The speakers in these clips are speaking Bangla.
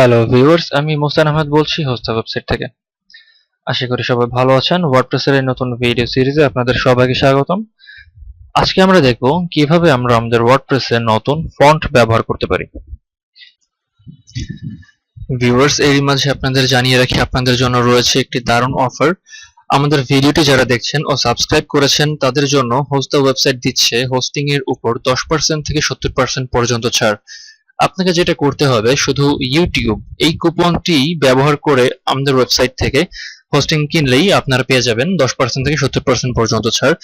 হ্যালো ভিউয়ার্স আমি মোস্তান আহমেদ বলছি হোস্তা ওয়েবসাইট থেকে। আশা করি সবাই ভালো আছেন। ওয়ার্ডপ্রেসের এই নতুন ভিডিও সিরিজে আপনাদের সবাইকে স্বাগতম। আজকে আমরা দেখব কীভাবে আমরা আমাদের ওয়ার্ডপ্রেসে নতুন ফন্ট ব্যবহার করতে পারি। ভিউয়ার্স এরই মাঝে আপনাদের জানিয়ে রাখি, আপনাদের জন্য রয়েছে একটি দারুণ অফার আমাদের ভিডিওটি যারা দেখছেন ও সাবস্ক্রাইব করেছেন, তাদের জন্য হোস্তা ওয়েবসাইট দিচ্ছে হোস্টিং এর উপর দশ পার্সেন্ট থেকে সত্তর পার্সেন্ট পর্যন্ত ছাড়। আপনাকে যেটা করতে হবে, শুধু ইউটিউব এই কুপনটি ব্যবহার করে আমাদের ওয়েবসাইট থেকে হোস্টিং কিনলেই আপনারা পেয়ে যাবেন দশ পার্সেন্ট থেকে সত্তর পার্সেন্ট পর্যন্ত ছাড়।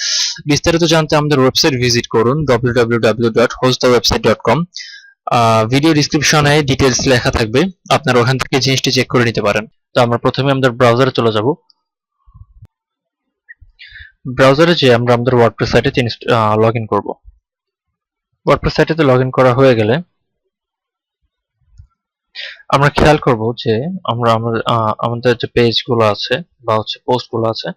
বিস্তারিত জানতে আমাদের ওয়েবসাইট ভিজিট করুন www.hostthewebsite.com ভিডিও ডিসক্রিপশনে ডিটেলস লেখা থাকবে, আপনারা ওখান থেকে জিনিসটি চেক করে নিতে পারেন। তো আমরা প্রথমে আমাদের ব্রাউজারে চলে যাব। ব্রাউজারে যে আমরা আমাদের ওয়ার্ডপ্রেস সাইটে লগ ইন করব। ওয়ার্ডপ্রেস সাইটেতে লগ ইন করা হয়ে গেলে আমরা খেয়াল করব যে আমরা আমাদের যে পেজগুলো আছে বা হচ্ছে পোস্টগুলো আছে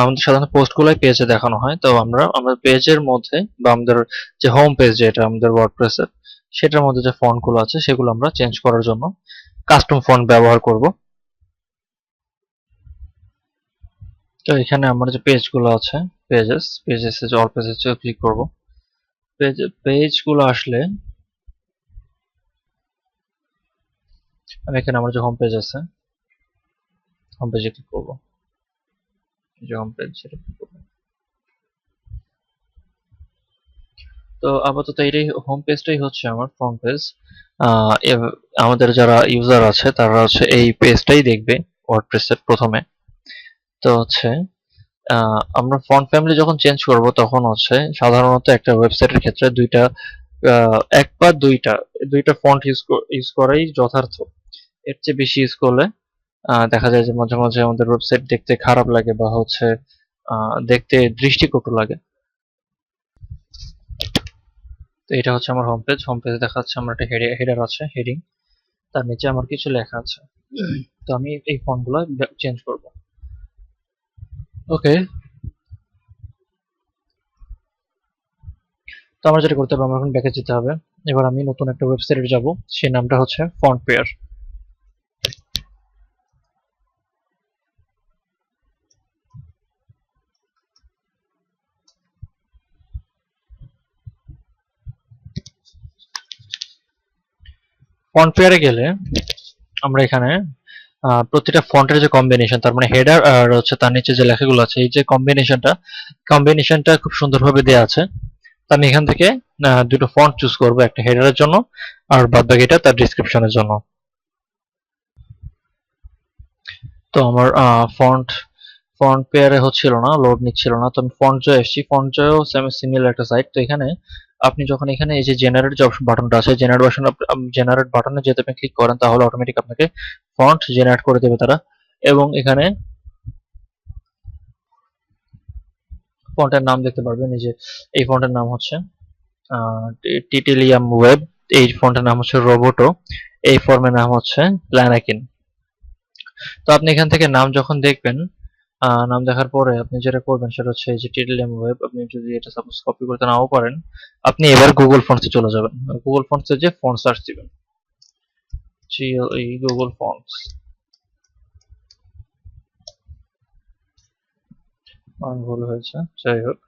আমাদের সাধারণত পোস্ট গুলাই পেজে দেখানো হয়। তো আমরা আমাদের পেজের মধ্যে বা আমাদের যে হোম পেজ যেটা আমাদের ওয়ার্ডপ্রেসের সেটার মধ্যে যে ফন্টগুলো আছে, সেগুলো আমরা চেঞ্জ করার জন্য কাস্টম ফন্ট ব্যবহার করব। তো এখানে আমার যে পেজগুলো আছে পেজেস পেজেস যে অল পেজেস ক্লিক করব। পেজ পেজগুলো আসলে আমি এখানে আমার যে হোম পেজ আছে হোম পেজে ক্লিক করব। যে হোম পেজ সেটা click করব। তো আপাতত এটাই হোম পেজটাই হচ্ছে আমার ফ্রন্ট পেজ আমাদের যারা ইউজার আছে, তারা হচ্ছে এই পেজটাই দেখবে ওয়ার্ডপ্রেসের প্রথমে। তো হচ্ছে আমরা ফন্ট ফ্যামিলি যখন চেঞ্জ করব, তখন হচ্ছে সাধারণত একটা ওয়েবসাইটের ক্ষেত্রে দুইটা এক বা দুইটা দুইটা ফন্ট ইউজ ইউজ করাই যথার্থ। এর চেয়ে বেশি ইউজ করলে দেখা যায় যে মাঝে মাঝে আমাদের ওয়েবসাইট দেখতে খারাপ লাগে বা হচ্ছে দেখতে দৃষ্টিকটু লাগে। তো এটা হচ্ছে আমার হোম পেজ হোম পেজে দেখা যাচ্ছে আমার একটা হেডার আছে হেডিং তার নিচে আমার কিছু লেখা আছে। তো আমি এই ফন্টগুলো চেঞ্জ করব। ওকে তো আমরা যেটা করতে হবে, আমার এখন ব্যাকে যেতে হবে। এবার আমি নতুন একটা ওয়েবসাইটে যাব। সেই নামটা হচ্ছে ফন্ট পেয়ার ফন্ট পেয়ারে গেলে আমরা এখানে প্রতিটা ফন্টের যে কম্বিনেশন তার মানে হেডার আর হচ্ছে তার নিচে যে লেখাগুলো আছে, এই যে কম্বিনেশনটা কম্বিনেশনটা খুব সুন্দরভাবে দেওয়া আছে। আমি এখান থেকে দুটো ফন্ট চুজ করব, একটা হেডারের জন্য আর বাদ বাকিটা তার ডিসক্রিপশনের জন্য। তো আমার ফন্ট ফন্ট পেয়ারে হচ্ছিল না লোড নিচ্ছিল না। তো আমি ফন্ট জয় এসেছি ফন্ট জয়ও সেম সিমিলার একটা সাইট তো এখানে আপনি যখন এখানে এই যে জেনারেট যে বাটনটা আছে জেনারেট বাটন জেনারেট বাটনে যদি আপনি ক্লিক করেন, তাহলে অটোমেটিক আপনাকে ফন্ট জেনারেট করে দেবে তারা। এবং এখানে ফন্টের নাম দেখতে পারবেন, এই যে, এই ফন্টের নাম হচ্ছে টিটেলিয়াম ওয়েব এই ফন্টের নাম হচ্ছে রোবোটো এই ফর্মের নাম হচ্ছে প্ল্যানাকিন তো আপনি এখান থেকে নাম যখন দেখবেন নাম দেখার পরে আপনি যেটা করবেন সেটা হচ্ছে যে টিটেলিয়াম ওয়েব আপনি যদি এটা সাপোজ কপি করতে নাও পারেন, আপনি এবার গুগল ফন্টসে চলে যাবেন। গুগল ফন্টসে যে ফন্ট সার্চ দিবেন। এই গুগল ফন্টস ভুল হয়েছে, যাই হোক।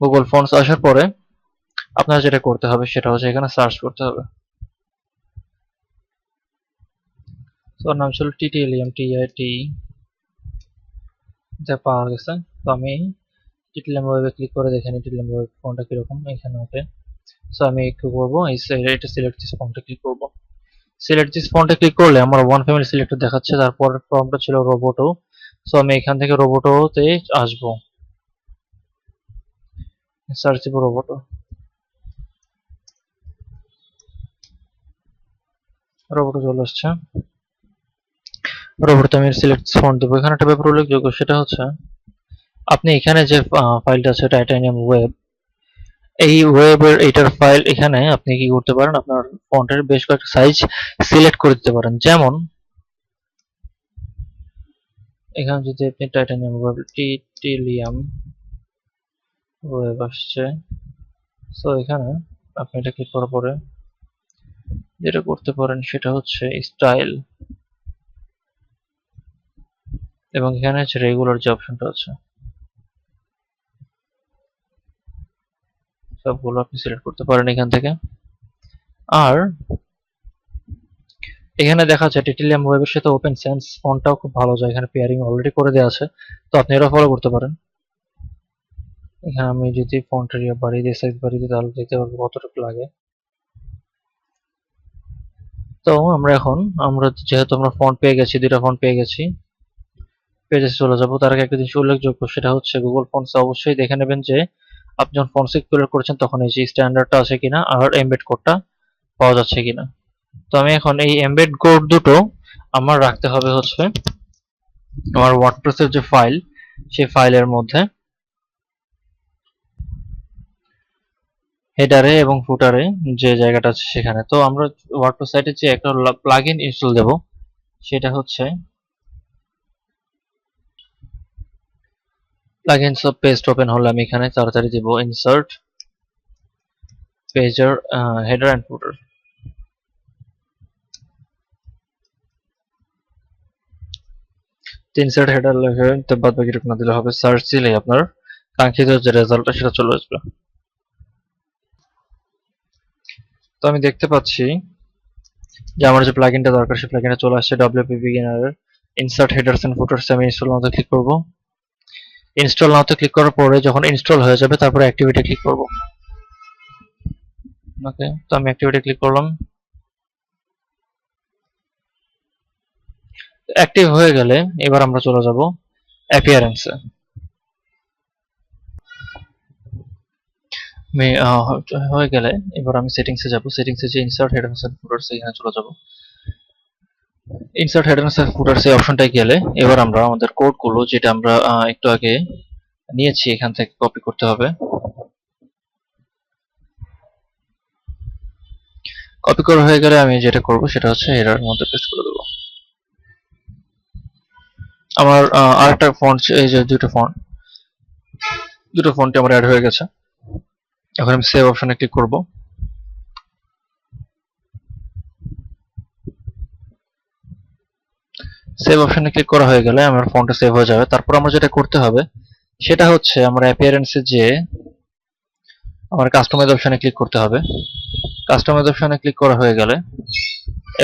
গুগল ফন্টস আসার পরে আপনার যেটা করতে হবে সেটা হচ্ছে এখানে সার্চ করতে হবে। তো নাম ছিল টিটিএলিএম টিআইটি যা পাওয়া গেছে। তো আমি টিটিএলিএম ওয়েবে ক্লিক করে দেখে নিই টিটিএলিএম ওয়েব ফোনটা কীরকম, এখানে ওকে। সো আমি কি করব? এই এটা সিলেক্ট দিস ফোনটা ক্লিক করব। সিলেক্ট দিস ফোনটা ক্লিক করলে আমার ওয়ান ফ্যামিলি সিলেক্টর দেখাচ্ছে, তারপর ফর্মটা ছিল রোবোটো সো আমি এখান থেকে রোবোটোতে আসব। সার্চ দিব রোবোটো রোবোটো চলে আসছে। রোবোটে আমি সিলেক্ট ফন্ট দেবো। এখানে একটা ব্যাপার উল্লেখযোগ্য, সেটা হচ্ছে আপনি এখানে যে ফাইলটা আছে টাইটানিয়াম ওয়েব এই ওয়েবের এটার ফাইল এখানে আপনি কি করতে পারেন? আপনার ফন্টের বেশ কয়েকটা সাইজ সিলেক্ট করে দিতে পারেন। যেমন, এখানে যদি আপনি টাইটানিয়াম ওয়েব টিটিলিয়াম ওয়েব আসছে সো এখানে আপনি এটা ক্লিক করার পরে যেটা করতে পারেন সেটা হচ্ছে স্টাইল এবং এখানে হচ্ছে রেগুলার যে অপশনটা আছে। সবগুলো আপনি সিলেক্ট করতে পারেন এখান থেকে। আর এখানে দেখা যায় টিটিলিয়াম ওয়েবের সাথে ওপেন সেন্স ফোনটাও খুব ভালো যায়। এখানে পেয়ারিং অলরেডি করে দেওয়া আছে। তো আপনি এটা ফলো করতে পারেন। এখানে আমি যদি ফোনটা বাড়িয়ে দিয়ে সাইজ বাড়িয়ে দিই, তাহলে দেখতে পারব কতটুকু লাগে। তো আমরা এখন, আমরা যেহেতু আমরা ফোন পেয়ে গেছি, দুইটা ফোন পেয়ে গেছি পেজে চলে যাব, তার আগে একটা জিনিস উল্লেখযোগ্য সেটা হচ্ছে গুগল ফোনসে অবশ্যই দেখে নেবেন যে আপনি যখন ফোন সিকিউর করছেন তখন এই যে স্ট্যান্ডার্ডটা আছে কিনা আর এমবেড কোডটা পাওয়া যাচ্ছে কিনা। তো আমি এখন এই এমবেড কোড দুটো আমার রাখতে হবে হচ্ছে আমার ওয়ার্ডপ্রেসের যে ফাইল সেই ফাইলের মধ্যে। হেডারে এবং ফুটারে যে জায়গাটা আছে সেখানে। তো আমরা ওয়ার্ডপ্রেস সাইটে যে একটা প্লাগইন ইনস্টল দেব, সেটা হচ্ছে প্লাগইনস অফ পেস্ট ওপেন হলে আমি এখানে তাড়াতাড়ি দিব insert পেজার header and footer insert header লেখে তো বাদ বাকিটুকু না দিলে হবে। সার্চ দিলে আপনার কাঙ্ক্ষিত যে রেজাল্টটা সেটা চলে আসবে। তো আমি দেখতে পাচ্ছি যে আমার যে প্লাগইনটা দরকার, সেই প্লাগইনটা চলে আসছে ডব্লিউপি বিগিনারের ইনসার্ট হেডার্স এন্ড ফুটার্স আমি ইনস্টল নাওতে ক্লিক করব। ইনস্টল নাওতে ক্লিক করার পরে যখন ইনস্টল হয়ে যাবে, তারপরে অ্যাক্টিভিটি ক্লিক করব। ওকে তো আমি অ্যাক্টিভিটি ক্লিক করলাম। অ্যাক্টিভ হয়ে গেলে এবার আমরা চলে যাব অ্যাপিয়ারেন্সে হয়ে গেলে এবার আমি সেটিংসে যাব। সেটিংসে যে ইনসার্ট হেডার্স এন্ড ফুটার্স এখানে চলে যাব। ইনসার্ট হেডার্স এন্ড ফুটার্স এই অপশনটায় গেলে এবার আমরা আমাদের কোডগুলো যেটা আমরা একটু আগে নিয়েছি, এখান থেকে কপি করতে হবে। কপি করা হয়ে গেলে আমি যেটা করব সেটা হচ্ছে হেডার মধ্যে পেস্ট করে দেবো। আমার আরেকটা ফন্ট এই যে দুটো ফন্ট দুটো ফন্টে আমার অ্যাড হয়ে গেছে। এখন আমি সেভ অপশনে ক্লিক করব। সেভ অপশনে ক্লিক করা হয়ে গেলে আমার ফোনটা সেভ হয়ে যাবে। তারপর আমরা যেটা করতে হবে, সেটা হচ্ছে আমরা অ্যাপিয়ারেন্সে যে আমার কাস্টমাইজ অপশনে ক্লিক করতে হবে। কাস্টমাইজ অপশনে ক্লিক করা হয়ে গেলে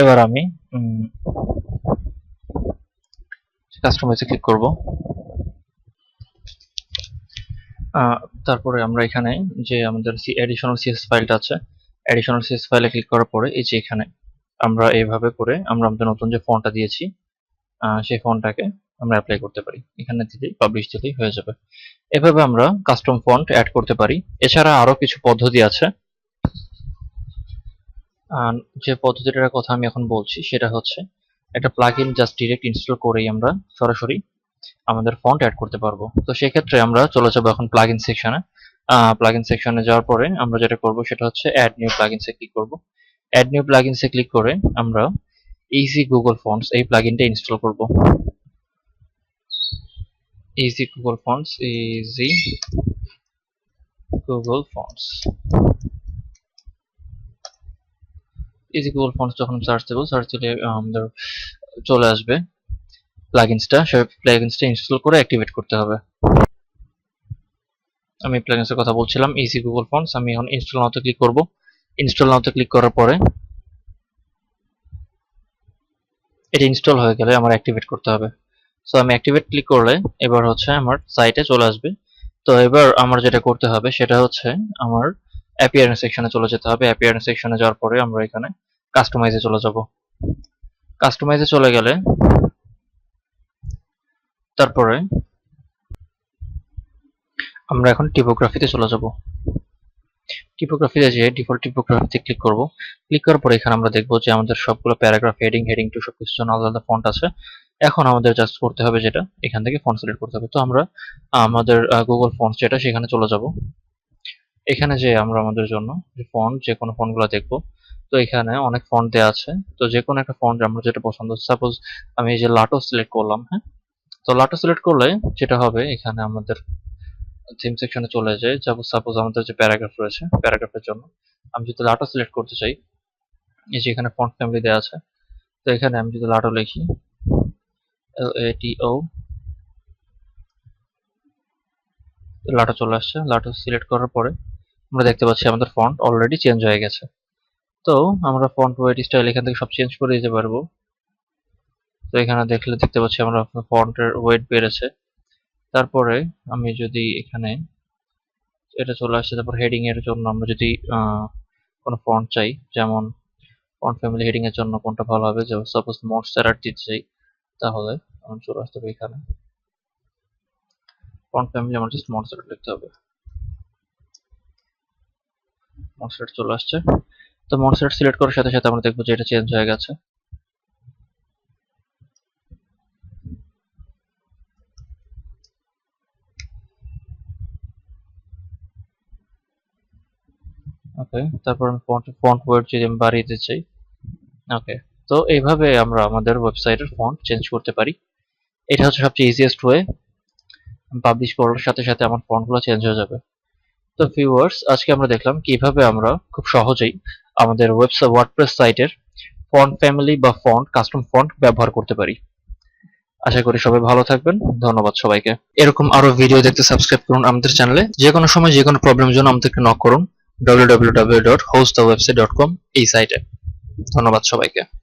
এবার আমি কাস্টমাইজে ক্লিক করব। তারপরে আমরা এখানে যে আমাদের সি অ্যাডিশনাল সিএস ফাইলটা আছে অ্যাডিশনাল সিএস ফাইলে ক্লিক করার পরে এই যে এখানে আমরা এইভাবে করে আমরা আমাদের নতুন যে ফোনটা দিয়েছি সেই ফোনটাকে আমরা অ্যাপ্লাই করতে পারি। এখানে দিলেই পাবলিশ দিলেই হয়ে যাবে। এভাবে আমরা কাস্টম ফন্ট অ্যাড করতে পারি। এছাড়া আরও কিছু পদ্ধতি আছে। যে পদ্ধতিটার কথা আমি এখন বলছি, সেটা হচ্ছে একটা প্লাগইন জাস্ট ডিরেক্ট ইনস্টল করেই আমরা সরাসরি আমাদের ফন্ট অ্যাড করতে পারব। তো সেক্ষেত্রে আমরা চলে যাব এখন প্লাগইন সেকশনে প্লাগইন সেকশনে যাওয়ার পরে আমরা যেটা করব, সেটা হচ্ছে অ্যাড নিউ প্লাগইনসে ক্লিক করব। অ্যাড নিউ প্লাগইনসে ক্লিক করে আমরা ইজি গুগল ফন্টস এই প্লাগইনটা ইনস্টল করব। Easy Google fonts easy Google fonts easy Google fonts যখন সার্চ দেবো সার্চ দিলে আমাদের চলে আসবে প্লাগইনসটা সেই প্লাগইনসটা ইনস্টল করে অ্যাক্টিভেট করতে হবে। আমি প্লাগইনসের কথা বলছিলাম ইজি গুগল ফন্টস আমি এখন ইনস্টল নাওতে ক্লিক করব। ইনস্টল নাওতে ক্লিক করার পরে এটা ইনস্টল হয়ে গেলে আমার অ্যাক্টিভেট করতে হবে। সো আমি অ্যাক্টিভেট ক্লিক করলে এবার হচ্ছে আমার সাইটে চলে আসবে। তো এবার আমার যেটা করতে হবে সেটা হচ্ছে আমার অ্যাপিয়ারেন্স সেকশনে চলে যেতে হবে। অ্যাপিয়ারেন্স সেকশনে যাওয়ার পরে আমরা এখানে কাস্টমাইজে চলে যাব। কাস্টমাইজে চলে গেলে তারপরে আমরা এখন টিপোগ্রাফিতে চলে যাব। টিপোগ্রাফিতে যে ডিফল্ট টিপোগ্রাফিতে ক্লিক করব। ক্লিক করার পরে এখানে আমরা দেখব যে আমাদের সবগুলো প্যারাগ্রাফ হেডিং হেডিং টু সব কিছু জন্য আলাদা আলাদা ফন্ট আছে। এখন আমাদের জাস্ট করতে হবে যেটা, এখান থেকে ফন্ট সিলেক্ট করতে হবে। তো আমরা, আমাদের গুগল ফন্ট যেটা, সেখানে চলে যাব। এখানে যে আমরা আমাদের জন্য ফন্ট যে কোনো ফন্টগুলো দেখব। তো এখানে অনেক ফন্ট দেওয়া আছে। তো যে কোনো একটা ফন্ট আমরা যেটা পছন্দ সাপোজ আমি এই যে লাটো সিলেক্ট করলাম হ্যাঁ? তো লাটো সিলেক্ট করলে যেটা হবে, এখানে আমাদের থিম সেকশনে চলে যায় সাপোজ আমাদের যে প্যারাগ্রাফ রয়েছে প্যারাগ্রাফের জন্য আমি যদি লাটো সিলেক্ট করতে চাই, এই যে এখানে ফন্ট ফ্যামিলি দেওয়া আছে, তো এখানে আমি যদি লাটো লিখি এল এ টি ও লাটো চলে আসছে। লাটো সিলেক্ট করার পরে আমরা দেখতে পাচ্ছি আমাদের ফন্ট অলরেডি চেঞ্জ হয়ে গেছে। তো আমরা ফন্ট ওয়েট স্টাইল এখান থেকে সব চেঞ্জ করে দিতে পারব। তো এখানে দেখলে, দেখতে পাচ্ছি আমরা ফন্টের ওয়েট বেড়েছে। তারপরে আমি যদি এখানে এটা চলে আসছে তারপর হেডিং এর জন্য আমরা যদি কোনো ফন্ট চাই, যেমন ফন্ট ফ্যামিলি হেডিং এর জন্য কোনটা ভালো হবে যে সাপোজ মনস্টারার দিতে চাই, তাহলে আমার চলে আসতে হবে এখানে। ফন্ট ফ্যামিলি আমার জাস্ট মনস্টার লিখতে হবে। মনস্টার চলে আসছে। তো মনস্টার সিলেক্ট করার সাথে সাথে আমরা দেখব যে এটা চেঞ্জ হয়ে গেছে। ওকে। তারপর আমি ফন্ট ফন্ট ওয়েট যদি আমি বাড়িয়ে দিতে চাই। ওকে, তো এইভাবে আমরা আমাদের ওয়েবসাইটের ফন্ট চেঞ্জ করতে পারি। এটা হচ্ছে সবচেয়ে ইজিয়েস্ট ওয়ে পাবলিশ করার সাথে সাথে আমার ফন্টগুলো চেঞ্জ হয়ে যাবে। তো ভিউয়ার্স আজকে আমরা দেখলাম কীভাবে আমরা খুব সহজেই আমাদের ওয়েবসাইট ওয়ার্ডপ্রেস সাইটের ফন্ট ফ্যামিলি বা ফন্ট কাস্টম ফন্ট ব্যবহার করতে পারি। আশা করি সবাই ভালো থাকবেন। ধন্যবাদ সবাইকে। এরকম আরও ভিডিও দেখতে সাবস্ক্রাইব করুন আমাদের চ্যানেলে যে কোনো সময় যে কোনো প্রবলেমের জন্য আমাদেরকে নক করুন। www.hostthewebsite.com এই সাইটে ধন্যবাদ সবাইকে